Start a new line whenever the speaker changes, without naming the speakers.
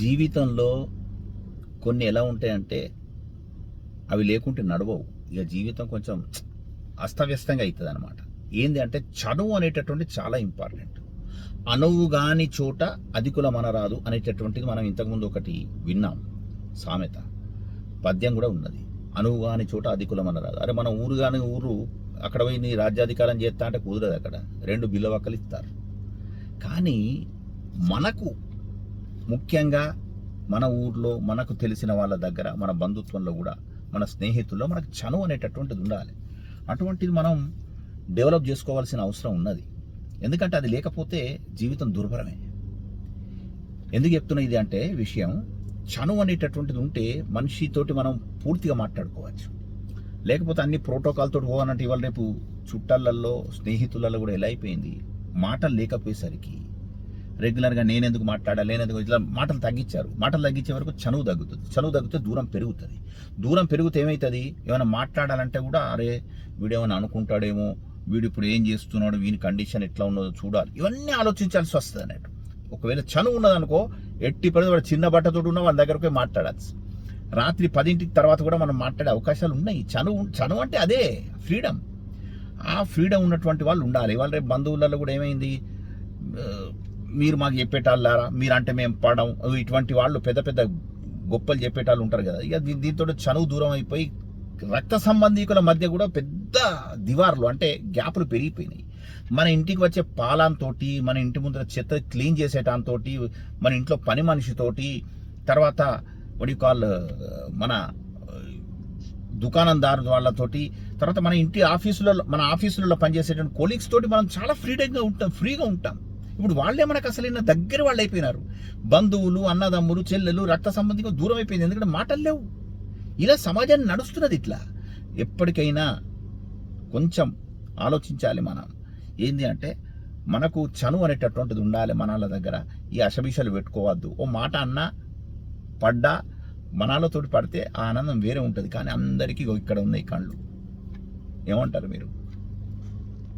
జీవితంలో కొన్ని ఎలా ఉంటాయంటే అవి లేకుంటే నడవవు. ఇక జీవితం కొంచెం అస్తవ్యస్తంగా అవుతుంది అనమాట ఏంది అంటే చదువు అనేటటువంటి చాలా ఇంపార్టెంట్. అనువు కాని చోట అధికుల మనరాదు అనేటటువంటిది మనం ఇంతకుముందు ఒకటి విన్నాం. సామెత. పద్యం కూడా ఉన్నది. అనువు కాని చోట అధికుల మనరాదు అరే మన ఊరు కాని ఊరు అక్కడ పోయి నీ రాజ్యాధికారం చేస్తా అంటే కుదరదు అక్కడ. రెండు బిల్లవక్కలు ఇస్తారు. కానీ మనకు ముఖ్యంగా మన ఊర్లో మనకు తెలిసిన వాళ్ళ దగ్గర మన బంధుత్వంలో కూడా మన స్నేహితుల్లో మనకు చనువు అనేటటువంటిది ఉండాలి. అటువంటిది మనం డెవలప్ చేసుకోవాల్సిన అవసరం ఉన్నది. ఎందుకంటే అది లేకపోతే జీవితం దుర్భరమే. ఎందుకు చెప్తున్నా ఇది అంటే విషయం చనువు అనేటటువంటిది ఉంటే మనిషితోటి మనం పూర్తిగా మాట్లాడుకోవచ్చు. లేకపోతే అన్ని ప్రోటోకాల్తో పోవాలంటే ఇవాళ రేపు చుట్టాలల్లో స్నేహితులలో కూడా ఎలా అయిపోయింది? మాటలు లేకపోయేసరికి రెగ్యులర్గా నేనెందుకు మాట్లాడాలి నేనెందుకు ఇట్లా మాటలు తగ్గించారు. మాటలు తగ్గించే వరకు చనువు తగ్గుతుంది. చనువు తగ్గితే దూరం పెరుగుతుంది. దూరం పెరిగితే ఏమవుతుంది ఏమైనా మాట్లాడాలంటే కూడా అరే వీడు ఏమైనా అనుకుంటాడేమో వీడు ఇప్పుడు ఏం చేస్తున్నాడు వీని కండిషన్ ఎట్లా ఉన్నదో చూడాలి. ఇవన్నీ ఆలోచించాల్సి వస్తుంది అన్నట్టు. ఒకవేళ చనువు ఉన్నదనుకో ఎట్టి పని వాడు చిన్న బట్టతోటి ఉన్న వాళ్ళ దగ్గరకు పోయి మాట్లాడాల్సి. రాత్రి పదింటికి తర్వాత కూడా మనం మాట్లాడే అవకాశాలు ఉన్నాయి. చనువు చనువు అంటే అదే ఫ్రీడమ్. ఆ ఫ్రీడమ్ ఉన్నటువంటి వాళ్ళు ఉండాలి. వాళ్ళ రేపు బంధువులలో కూడా ఏమైంది? మీరు మాకు చెప్పేటాళ్ళారా మీరంటే మేము పడం. ఇటువంటి వాళ్ళు పెద్ద పెద్ద గొప్పలు చెప్పేటాళ్ళు ఉంటారు కదా. ఇక దీ- దీంతో చనువు దూరం అయిపోయి రక్త సంబంధీకుల మధ్య కూడా పెద్ద దివార్లు అంటే గ్యాపులు పెరిగిపోయినాయి. మన ఇంటికి వచ్చే పాలంతోటి మన ఇంటి ముందర చెత్త క్లీన్ చేసేటాంతోటి మన ఇంట్లో పని మనిషితోటి తర్వాత వడి కాల్ మన దుకాణందారు వాళ్ళతోటి తర్వాత మన ఇంటి ఆఫీసులలో మన ఆఫీసులలో పనిచేసేటువంటి కొలీగ్స్ తోటి మనం చాలా ఫ్రీడంగా ఉంటాం ఫ్రీగా ఉంటాం. ఇప్పుడు వాళ్ళే మనకు అసలు అసలైన దగ్గర వాళ్ళు అయిపోయినారు. బంధువులు అన్నదమ్ములు చెల్లెలు రక్త సంబంధికులు దూరం అయిపోయింది. ఎందుకంటే మాటలు లేవు. ఇలా సమాజాన్ని నడుస్తున్నది ఇట్లా. ఎప్పటికైనా కొంచెం ఆలోచించాలి మనం. ఏంది అంటే మనకు చనువు అనేటటువంటిది ఉండాలి మనాల దగ్గర. ఈ అశభీషాలు పెట్టుకోవద్దు. ఓ మాట అన్నా పడ్డా మనాలతోటి పడితే ఆ ఆనందం వేరే ఉంటుంది. కానీ అందరికీ ఇగో ఇక్కడ ఉన్నాయి కళ్ళు. ఏమంటారు మీరు?